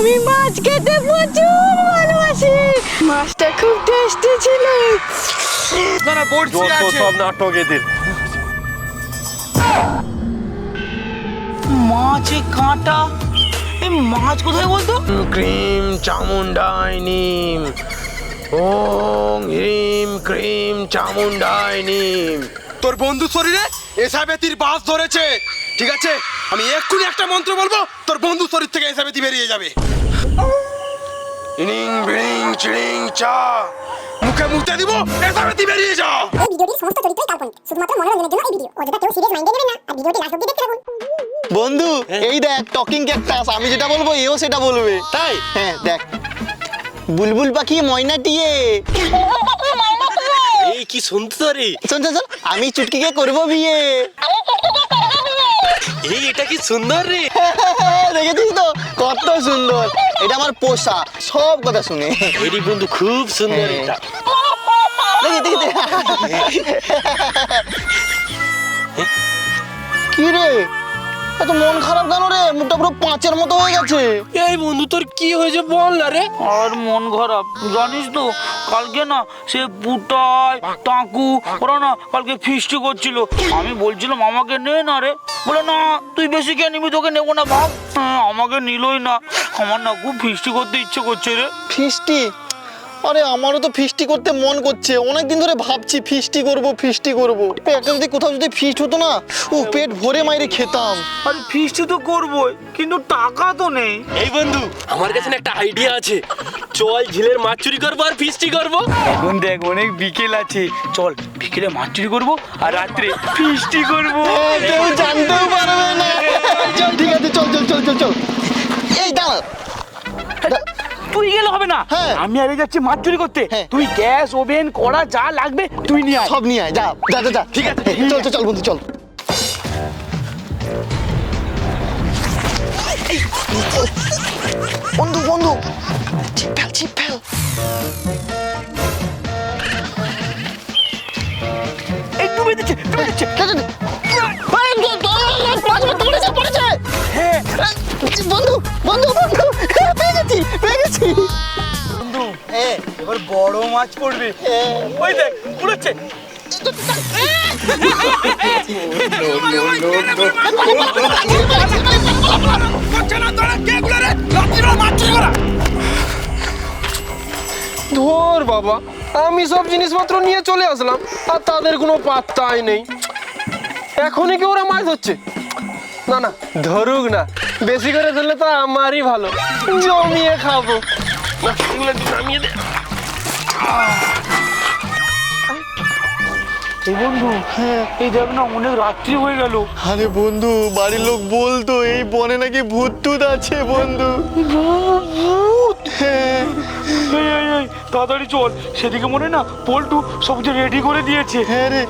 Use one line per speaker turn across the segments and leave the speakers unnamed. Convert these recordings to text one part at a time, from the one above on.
আমি মাছ খেতে প্রচুর ভালোবাসি। মাছটা খুব টেস্টি ছিল।
না বড়শি আছে।
সব নাটক এদের।
মাছে কাঁটা? এই মাছ কোথায় বলতো?
ক্রিম চামুন্ডাইনিম ওং হ্রিম ক্রিম চামুন্ডাইনিম তোর বন্ধু শরীরে এসাবেতির বাস ধরেছে। ঠিক আছে? আমি এক্ষুনি একটা মন্ত্র বলব তোর বন্ধু শরীর থেকে এসাবেতি বেরিয়ে যাবে। ইনিং চিড়িং চা মুখে মুখতে দিব বেরিয়ে যা।
এই ভিডিওটির সমস্ত চরিত্রই কাল্পনিক। শুধুমাত্র মনোরঞ্জনের জন্য এই ভিডিও। অযথা কেউ সিরিয়াস মাইন্ডে নেবেন না। আর ভিডিওটি লাস্ট অব্দি দেখতে থাকুন।
বন্ধু এই দেখ টকিং ক্যাকটাস আমি যেটা বলব এও সেটা বলবে। তাই? হ্যাঁ দেখ। বুলবুল পাখি ময়না টিয়ে
এই কি সুন্দরী
শোন শোন শোন, আমি চুটকিকে করব বিয়ে।
এই এটা কি সুন্দর রে?
দেখেছিস তো? কত সুন্দর। এটা আমার পোষা সব কথা শুনে।
এরি বন্ধু খুব সুন্দর এটা।
দেখি দেখি দেখি। কি রে? এত মন খারাপ কেন রে? মুখটা পুরো পাঁচের মতো হয়ে গেছে।
এই বন্ধু তোর কি হয়েছে বল না রে?
আর মন খারাপ জানিস তো কালকে না সে পুটাই টাকু ওরা না কালকে ফিস্টি করছিল। আমি বলছিলাম আমাকে নে না রে। বলে না তুই বেশি কে নিবি? তোকে নেব না ভাব। হ্যাঁ, আমাকে নিলই না। আমার না খুব ফিস্টি করতে ইচ্ছে করছে রে।
ফিস্টি? আরে আমারও তো ফিস্টি করতে মন করছে। অনেকদিন ধরে ভাবছি ফিস্টি করব ফিস্টি করব। একটা যদি কোথাও যদি ফিস্ট হতো না ও পেট ভরে মাইরে খেতাম।
আরে ফিস্টি তো করবোই কিন্তু টাকা তো নেই।
এই বন্ধু আমার কাছে না একটা আইডিয়া আছে। চল ঝিলের মাছ চুরি করব আর ফিস্টি করব।
এখন দেখ অনেক বিকেল আছে। চল বিকেলে মাছ চুরি করব আর রাত্রে ফিস্টি করব।
কেউ জানতেও পারবে না। চল ঠিক আছে
না।
হ্যাঁ।
আমি আরে যাচ্ছি মাছ চুরি করতে।
হ্যাঁ।
তুই গ্যাস ওভেন কড়া যা লাগবে তুই নিয়ে
সব নিয়ে আয়। যা যা যা ঠিক আছে। চল চল চল বন্ধু চল। বন্ধু বন্ধু। ছিপ ফেল ছিপ
এই ডুবে দিচ্ছে ডুবে দিচ্ছে। হ্যাঁ
বন্ধু বন্ধু বন্ধু পেয়ে গেছি পেয়ে গেছি। হ্যাঁ
এবার বড় মাছ পড়বে। ওই দেখ উড়েছে।
ধর বাবা আমি সব জিনিসপত্র নিয়ে চলে আসলাম আর তাদের কোনো পাত্তাই নেই। এখনই কি ওরা মাছ ধরছে? না না ধরুক না। বেশি করে ধরলে তো আমারই ভালো। জমিয়ে খাব। না, এগুলো একটু নামিয়ে দে।
এই বন্ধু হ্যাঁ এই দেখ না অনেক রাত্রি হয়ে গেল।
আরে বন্ধু বাড়ির লোক বলতো এই বনে নাকি ভূত টুত আছে বন্ধু। হ্যাঁ।
তাড়াতাড়ি চল। সেদিকে মনে হয় না পল্টু সব কিছু রেডি করে দিয়েছে।
হ্যাঁ রে।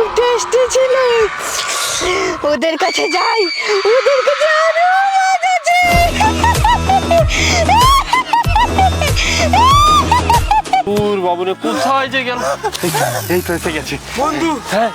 খুব টেস্টি ছিল। ওদের কাছে যাই ওদের কাছে আরও
দূর বাবুরে কোথায় যে গেল? এই তো এসে গেছে।
বন্ধু হ্যাঁ।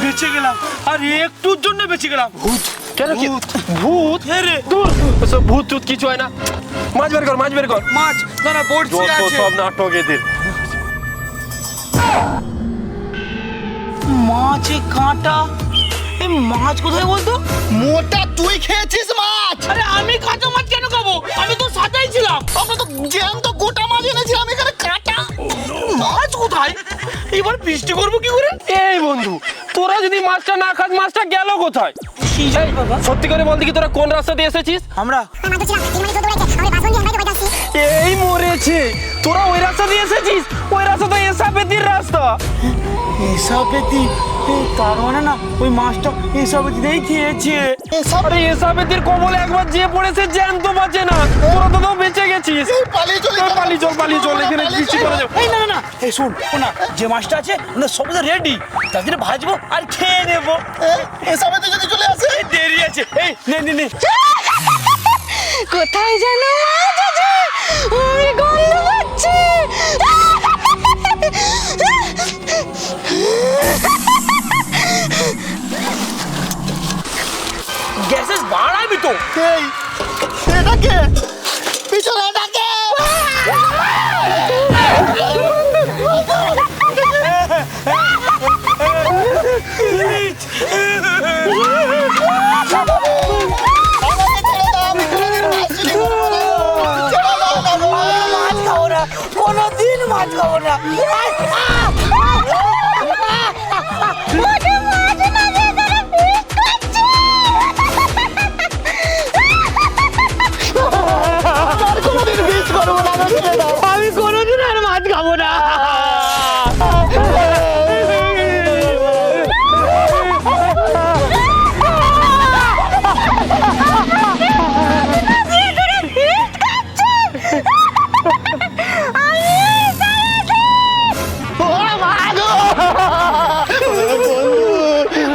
বেঁচে গেলাম আর একটুর জন্য বেঁচে গেলাম। ভূত
কেন কি?
ভূত।
হ্যাঁ রে।
দূর সব ভূত টুত কিছু হয় না। মাছ বের কর মাছ বের কর।
মাছ না না বড়শি আছে।
সব নাটক এদের।
মাছে কাঁটা। এই মাছ কোথায় বলতো?
মোটা তুই খেয়েছিস মাছ?
আরে আমি কাঁচা মাছ কেন খাব? আমি তো সাজাই ছিলাম।
আমরা তো জ্যান্ত গোটা মাছ এনেছিলাম এখানে কাটা।
মাছ কোথায়? এবার বৃষ্টি করব কি করে?
এই বন্ধু তোরা যদি মাছটা না খাস মাছটা গেল কোথায়?
কি
সত্যি করে বল দেখি তোরা কোন রাস্তা দিয়ে এসেছিস?
আমরা।
মানে
এই মরেছে। তোরা ওই রাস্তা দিয়ে এসেছিস? ওই রাস্তা তো এসাবেতির রাস্তা।
এসাবেতি তার মানে না ওই মাছটা এসাবেতিতেই খেয়েছে।
আরে এসাবেতির কবলে একবার যে পড়েছে জ্যান্ত বাঁচে না। তোরা তো তাও বেঁচে গেছিস।
পালিয়ে চলে
পালিয়ে চল পালিয়ে চল এখানে বৃষ্টি করে যাবে।
এই না না এই শোন না যে মাছটা আছে আমরা সব রেডি তার জন্য ভাজবো আর খেয়ে নেব।
এসবেতে যদি চলে আসে?
দেরি আছে। এই নে নে নে।
কোথায় যেন মাছ আছে আমি গন্ধ পাচ্ছি।
তো
এই এটাকে পিছনে এটাকে
মাছ খাব না কোনোদিন মাছ খাব না আমি কোনোদিন আর মাছ খাব না।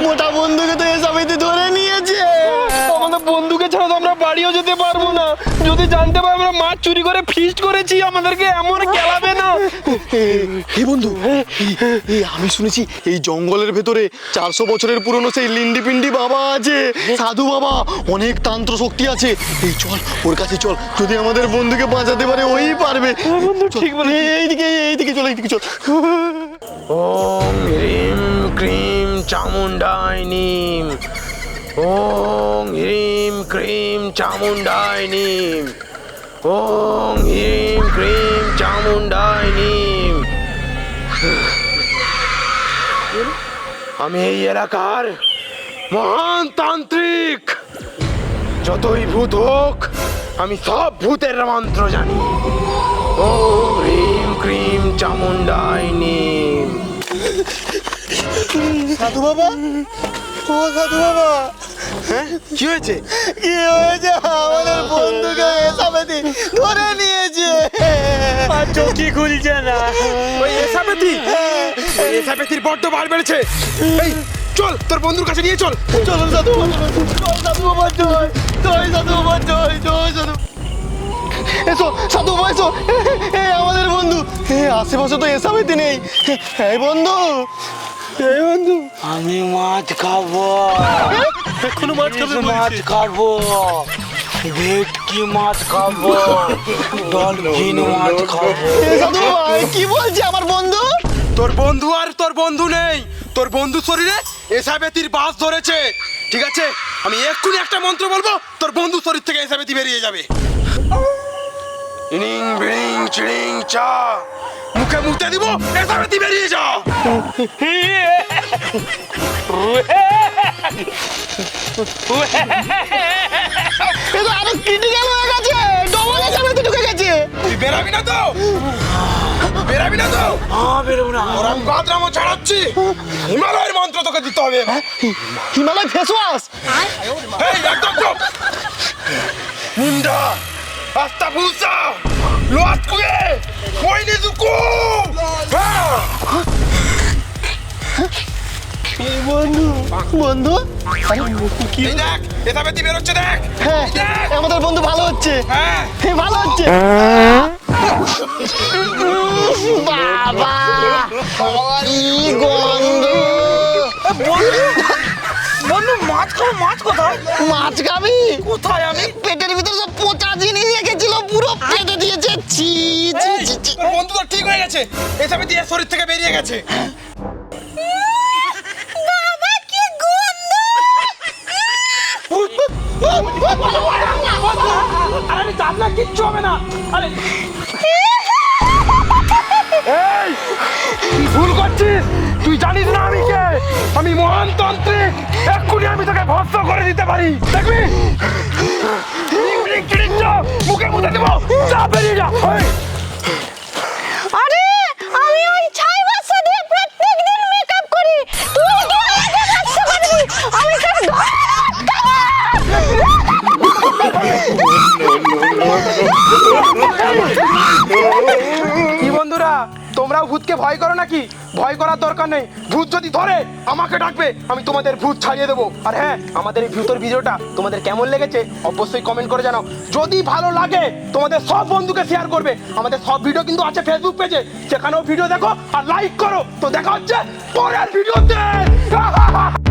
মোটা বন্ধুকে তো এসবেতে ধরে নিয়েছে।
আমাদের বন্ধুকে ছাড়া তো আমরা বাড়িও যেতে পারব না। যদি জানতে পারে আমরা মাছ চুরি করে ফিস্ট করেছি আমাদেরকে এমন খেলাবে না।
হে বন্ধু এই- আমি শুনেছি এই জঙ্গলের ভেতরে চারশো বছরের পুরনো সেই লিন্ডি পিন্ডি বাবা আছে সাধু বাবা অনেক তান্ত্র শক্তি আছে। এই চল ওর কাছে চল যদি আমাদের বন্ধুকে বাঁচাতে পারে ওই পারবে। বন্ধু ঠিক বলে এইদিকে এইদিকে চল এইদিকে চল।
ওং হ্রিম ক্রিম চামুন্ডাইনি ওং হ্রিম ক্রিম চামুন্ডাইনি ওং হ্রিম ক্রিম চামুন্ডাইনি আমি এই এলাকার মহান তান্ত্রিক যতই ভূত হোক আমি সব ভূতের মন্ত্র জানি ও হ্রিম ক্রিম চামুন্ডাইনি
সাধু বাবা ও সাধু বাবা
হ্যাঁ কি হয়েছে
কি হয়েছে আমাদের বন্ধুকে এসবেতে ধরে নিয়েছে
চোখই খুলছে না
ওই বড্ড বার বেড়েছে এই চল তোর বন্ধুর কাছে নিয়ে চল
চলো সাধু বাবা চল সাধু বাবা জয় জয় সাধু বাবা জয় জয় সাধু এসো সাধু বাবা এসো এ আমাদের বন্ধু আশেপাশে তো এসবেতে নেই এই বন্ধু এই বন্ধু।
আমি মাছ খাব।
এখনও মাছ খাবে
মাছ খাব। ভেটকি মাছ খাব? ডলফিন মাছ খাব।
কি বলছে আমার বন্ধু?
তোর বন্ধু আর তোর বন্ধু নেই। তোর বন্ধু শরীরে এসাবেতির বাস ধরেছে। ঠিক আছে? আমি এক্ষুনি একটা মন্ত্র বলব তোর বন্ধু শরীর থেকে এসাবেতি বেরিয়ে যাবে। ইনিং বিড়িং চিড়িং চা। মুখে মুখতে দিব এসাবেতি বেরিয়ে যা
এ তো আরও ক্রিটিক্যাল হয়ে গেছে ডবল এসবেতে ঢুকে গেছে
তুই বেরাবি না তো বেরাবি না তো
হ্যাঁ বেরোবো না
ওর আমি বাদরামও ছাড়াচ্ছি হিমালয়ের মন্ত্র তোকে দিতে হবে
হিমালয় ফেস ওয়াশ
এই একদম চুপ মুন্ডা আস্তা বুলসা লোয়াত কুয়ে কইনি দুকু
বন্ধু বন্ধু?
এই দেখ এটা বেতি বেরোচ্ছে দেখ!
হ্যাঁ আমাদের বন্ধু ভালো হচ্ছে।
হ্যাঁ।
এ, ভালো হচ্ছে। বাবা কি গন্ধ।
বন্ধু মাছ খাব মাছ কোথায়?
মাছ খাবি?
কোথায় আমি?
পেটের ভিতরে সব পচা জিনিস রেখেছিল পুরো পেটে দিয়েছে। ছি ছি ছি, ছি
বন্ধু তো ঠিক হয়ে গেছে। বেতি এর শরীর থেকে বেরিয়ে গেছে।
আরে কিচ্ছু হবে না। আরে
এই ভুল করছিস? তুই জানিস না আমি কে? আমি মহান তান্ত্রিক এক্ষুনি আমি তোকে ভস্ম করে দিতে পারি। দেখবি? মুখে মুখে দেবো যা বেরিয়ে যা এই,
আরে
তোমরাও ভূতকে ভয় করো নাকি? ভয় করার দরকার নেই। ভূত যদি ধরে, আমাকে ডাকবে। আমি তোমাদের ভূত ছাড়িয়ে দেবো। আর হ্যাঁ আমাদের এই ভূতের ভিডিওটা তোমাদের কেমন লেগেছে অবশ্যই কমেন্ট করে জানাও। যদি ভালো লাগে, তোমাদের সব বন্ধুকে শেয়ার করবে। আমাদের সব ভিডিও কিন্তু আছে ফেসবুক পেজে সেখানেও ভিডিও দেখো আর লাইক করো। তো দেখা হচ্ছে পরের ভিডিওতে